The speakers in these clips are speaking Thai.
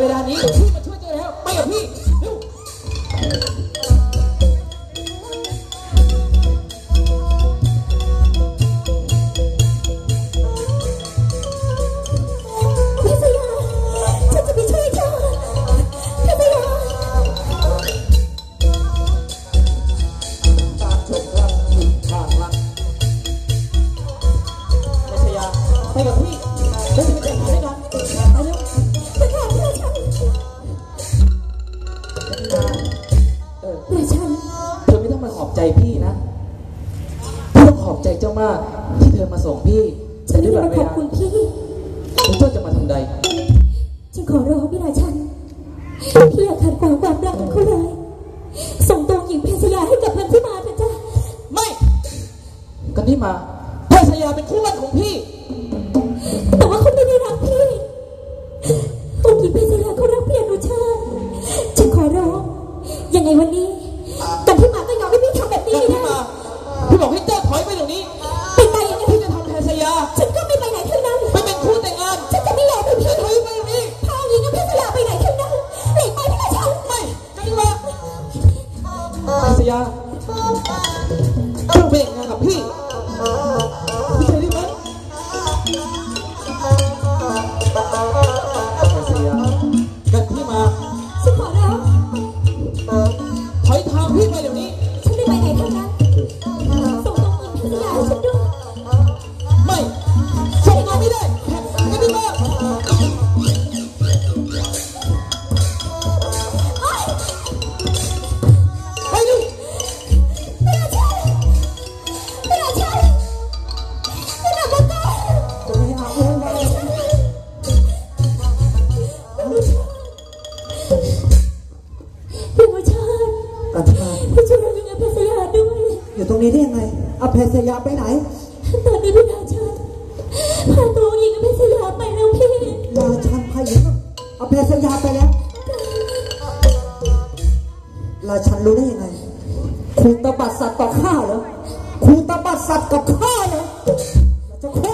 เวลานี้พี่มาช่วยเจอแล้วไปกับพี่ ญสยาไปไหน ตอนนี้พี่ราชันพาตัวหญิงกับเพรยาไปแล้วพี่ราชันพาหญิงเอาเพชรยาไปแล้ว ราชันรู้ได้ยังไงคุณตบัดสัตว์ต่อข้าเหรอคุณตบัดสัตว์กับข้าเหรอจะโค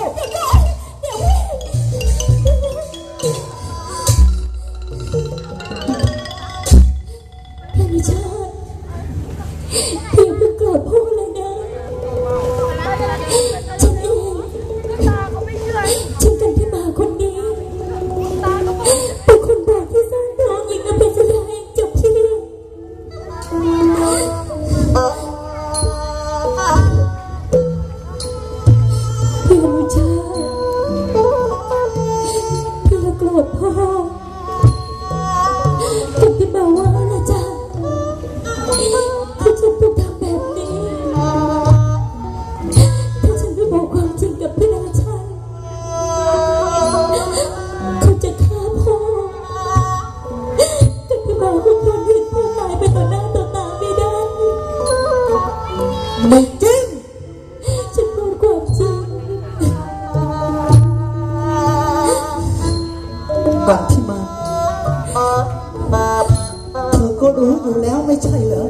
ก็รู้อยู่แล้วไม่ใช่เหรอ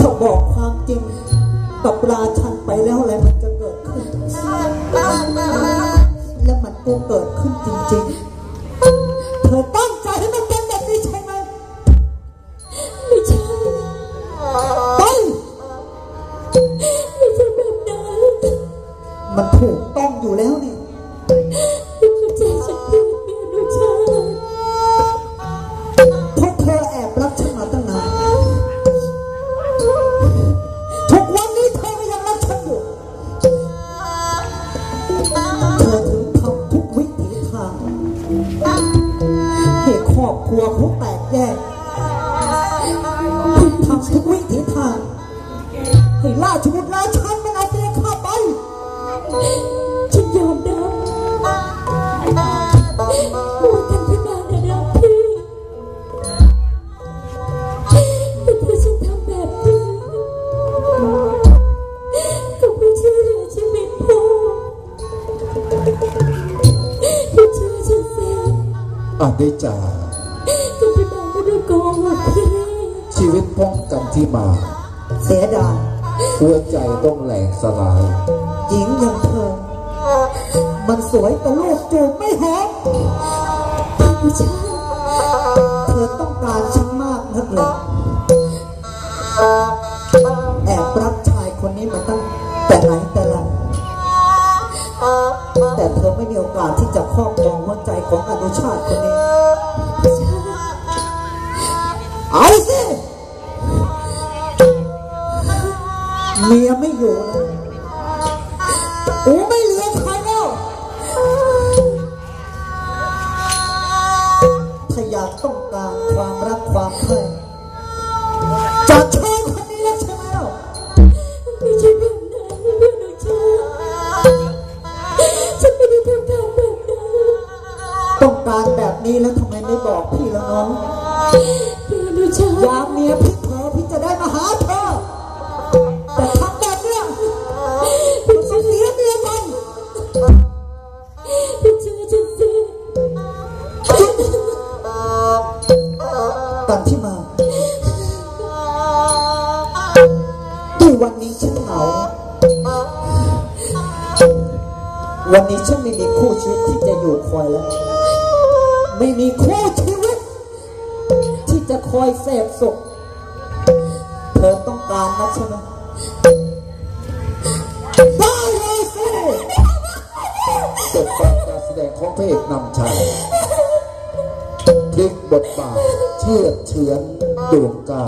ถ้าบอกความจริงกับราชันไปแล้วอะไรมันจะเกิดขึ้น และมันก็เกิดขึ้นจริงๆ เธอตั้งใจให้มันเป็นแบบนี้ใช่ไหมไม่ใช่ไปไม่ใช่แบบนั้นมันถูกต้องอยู่แล้วนี่ อบครัวผู้แตกแยกคุณทำทุกวิถีทางให้ล่าชุดล่าชันมันเอาตัวข้าไป ฉันยอมดับว่าทำขึ้นมาระดับพี่แต่เธอฉันทำแบบนี้ก็ไม่ช่เชื่อชีวิตพ่อให้ช่อฉันเสียอดีดจ่า ชีวิตพ้องกันที่มา เสียดายหัวใจต้องแหลกสลายหญิงอย่างเธอ มันสวยแต่ลูกจูบไม่หอมผู้ชาย ไม่มีคู่ชีวิต ที่จะคอยเสพสุข เธอต้องการนะใช่ไหมได้เลยสิจบฟังการแสดงของพระเอกนำชายพลิกบทบาทเชื่อดเฉือนดวงกา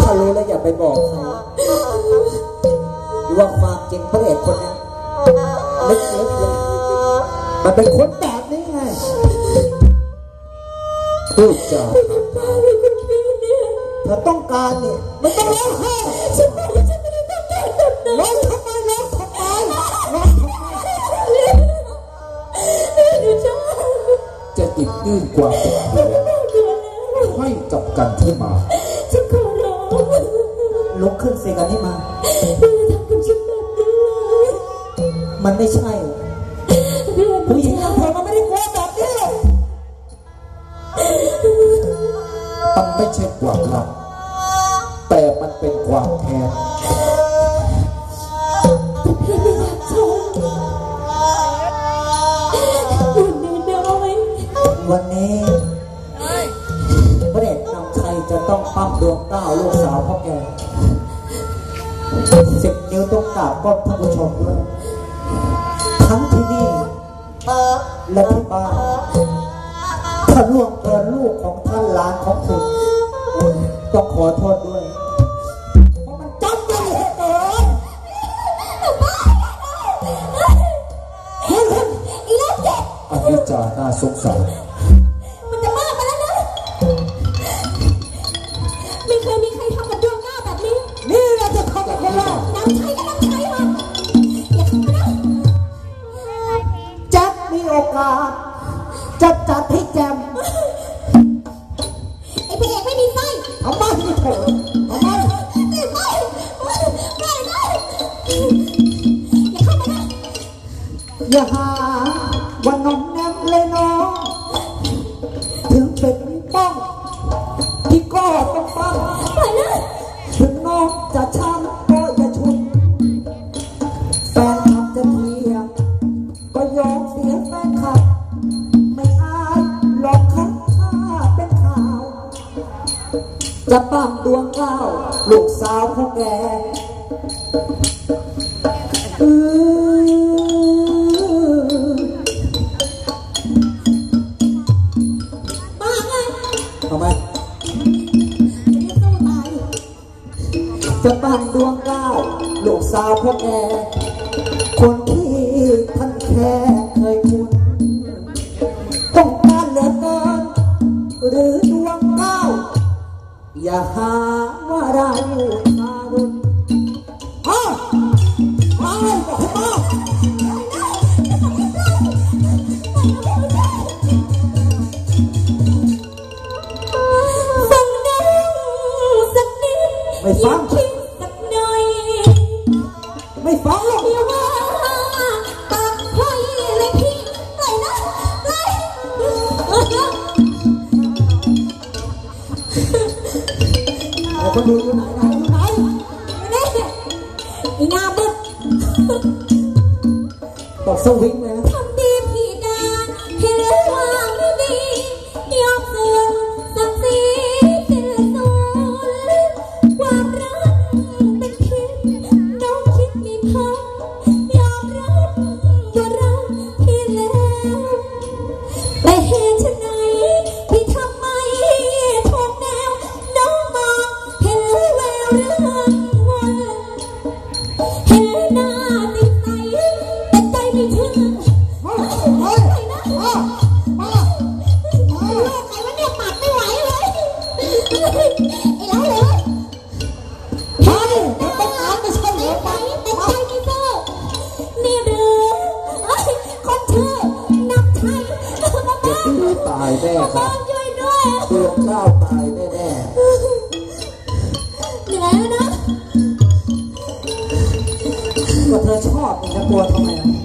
ถ้ารู้แล้วอย่าไปบอกใครว่าความจริงพระเอกคนนี้ลึกๆเลยมันเป็นคนแบบ นี้ไงพูดจาตายเลยคุณพี่เนี่ยเธอต้องการเนี่ยไม่ต้องร้องไห้ฉันบอกว่าฉันไม่ได้ต้องการแบบนั้นร้องทำไมร้องทำไมร้องทำไมเพื่อนอนุชาจะหยิบยื่นความเป็นห่วงไม่เกินแล้วให้กับกันที่มาฉันขอร้องลุกขึ้นสิกันนี่มาเพื่อนทำกับฉันแบบนี้เลยมันไม่ใช่ ไม่ใช่ความรัก แต่มันเป็นความแค้นพี่ไม่อยากชมอยู่ในน้อยวันนี้พระเอกนำชัยจะต้องปั้มดวงเก้าลูกสาวพ่อแกสิบนิ้วต้องกราบก้มท่านผู้ชมด้วย ต้องขอโทษด้วย เพราะมันจำเป็นเหลือเกินเฮ้ยเฮ้ยอีเล็กเจ็บอนิจจาน่าสงสารมันจะมากไปแล้วนะไม่เคยมีใครทำกับดวงหน้าแบบนี้ นี่เราจะทำกับคนแรกน้ำใช้ก็น้ำใช้มาอย่าเข้ามานะแจ็คมีโอกาส อย่าหาวันนมแนบเลยน้อง สตันดวงเก้าลูกสาวพ่อแก ไอ้คนดูอยู่ไหนไหนอยู่ไหนนี่อีหน้าบึกบอกสวิงเลยนะายแน่ครับช่วยด้วยโดนเจ้าตายแน่เหนื่อยแล้วนะ ก็เธอชอบนจะกลัวทำไมล่ะ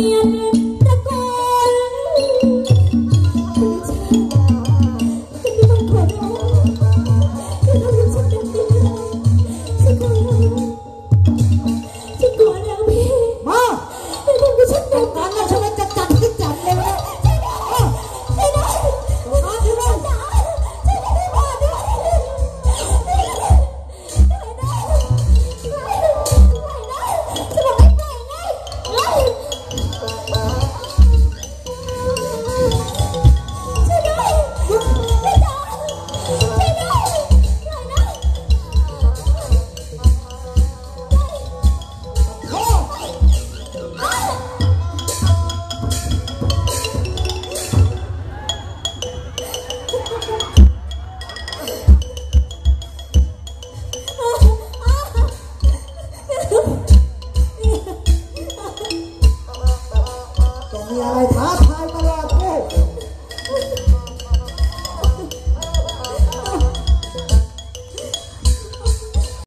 Indian